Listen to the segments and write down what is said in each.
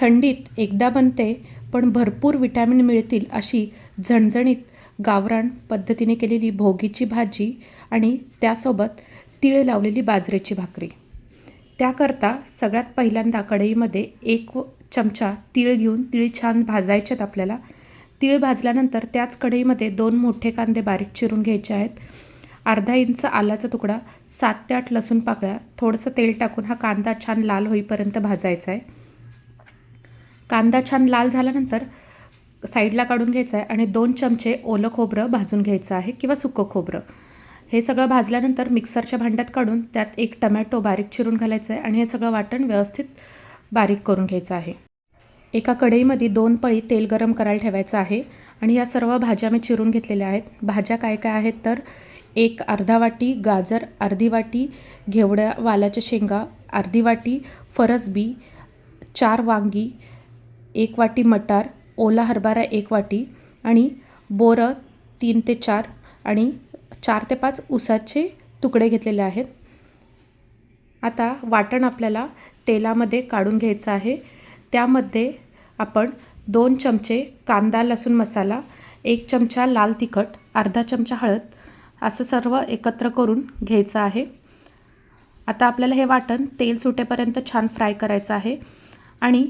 थंडीत एकदा बनते पण भरपूर विटॅमिन मिळतील अशी झणझणीत गावरान पद्धतीने केलेली भोगीची भाजी आणि त्यासोबत तिळ लावलेली बाजरीची भाकरी. त्याकरता सगळ्यात पहिल्यांदा कढईमध्ये एक व- चमचा तीळ घेऊन तीळ छान भाजायच्यात आपल्याला. तीळ भाजल्यानंतर त्याच कढईमध्ये दोन मोठे कांदे बारीक चिरून घ्यायचे आहेत. अर्धा इंच आलाचा तुकडा सात ते आठ लसूण पाकळ्या थोडंसं तेल टाकून हा कांदा छान लाल होईपर्यंत भाजायचा आहे. कांदा छान लाल झाल्यानंतर साईडला काढून घ्यायचा आहे आणि दोन चमचे ओलं खोबरं भाजून घ्यायचं आहे किंवा सुकं खोबरं. हे सगळं भाजल्यानंतर मिक्सरच्या भांड्यात काढून त्यात एक टमॅटो बारीक चिरून घालायचं आहे आणि हे सगळं वाटण व्यवस्थित बारीक करून घ्यायचं आहे. एका कढईमध्ये दोन पळी तेल गरम करायला ठेवायचं आहे आणि या सर्व भाज्या मी चिरून घेतलेल्या आहेत. भाज्या काय काय आहेत तर एक अर्धा वाटी गाजर अर्धी वाटी घेवड्या वालाच्या शेंगा अर्धी वाटी फरसबी चार वांगी एक वाटी मटार ओला हरभरा एक वाटी आणि बोरं तीन ते चार आणि चार ते पाच उसाचे तुकडे घेतलेले आहेत. आता वाटण आपल्याला तेलामध्ये काढून घ्यायचं आहे. त्यामध्ये आपण दोन चमचे कांदा लसूण मसाला एक चमचा लाल तिखट अर्धा चमचा हळद असं सर्व एकत्र करून घ्यायचं आहे. आता आपल्याला हे वाटण तेल सुटेपर्यंत छान फ्राय करायचं आहे आणि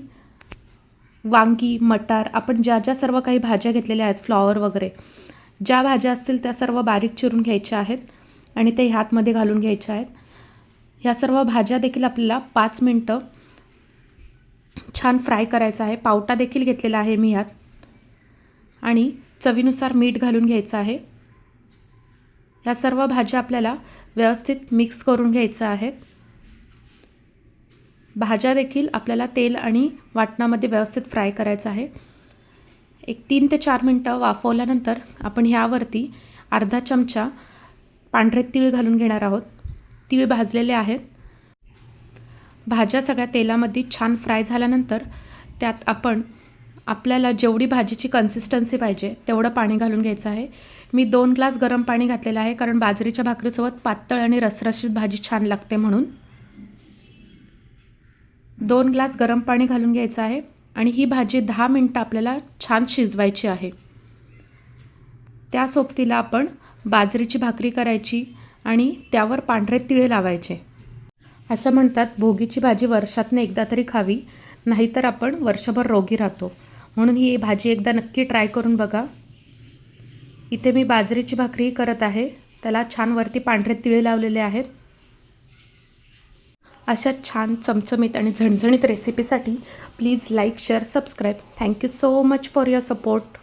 वांगी मटार आपण ज्या ज्या सर्व काही भाज्या घेतलेल्या आहेत फ्लॉवर वगैरे ज्या भाज्या असतील त्या सर्व बारीक चिरून घ्यायच्या आहेत आणि ते ह्यातमध्ये घालून घ्यायच्या आहेत. ह्या सर्व भाज्या देखील आपल्याला पाच मिनटं छान फ्राय करायचा आहे. पावटा देखील घेतलेला आहे मी यात. आणि चवीनुसार मीठ घालून घ्यायचं आहे. ह्या सर्व भाज्या आपल्याला व्यवस्थित मिक्स करून घ्यायचं आहे. भाज्या देखील आपल्याला तेल आणि वाटणामध्ये व्यवस्थित फ्राय करायचं आहे. एक तीन ते चार मिनटं वाफवल्यानंतर आपण ह्यावरती अर्धा चमचा पांढरे तीळ घालून घेणार आहोत. तीळ भाजलेले आहेत. भाज्या सगळ्या तेलामध्ये छान फ्राय झाल्यानंतर त्यात आपण आपल्याला जेवढी भाजीची कन्सिस्टन्सी पाहिजे तेवढं पाणी घालून घ्यायचं आहे. मी दोन ग्लास गरम पाणी घातलेलं आहे कारण बाजरीच्या भाकरीसोबत पातळ आणि रसरशीत भाजी छान लागते म्हणून. दोन ग्लास गरम पाणी घालून घ्यायचं आहे आणि ही भाजी दहा मिनटं आपल्याला छान शिजवायची आहे. त्या सोबतीला आपण बाजरीची भाकरी करायची आणि त्यावर पांढरे तिळे लावायचे. असं म्हणतात भोगीची भाजी वर्षातनं एकदा तरी खावी नाहीतर आपण वर्षभर रोगी राहतो. म्हणून ही भाजी एकदा नक्की ट्राय करून बघा. इथे मी बाजरीची भाकरी करत आहे. त्याला छान वरती पांढरे तिळे लावलेले आहेत. अशा छान चमचमीत आणि झणझणीत रेसिपीसाठी please like share subscribe thank you so much for your support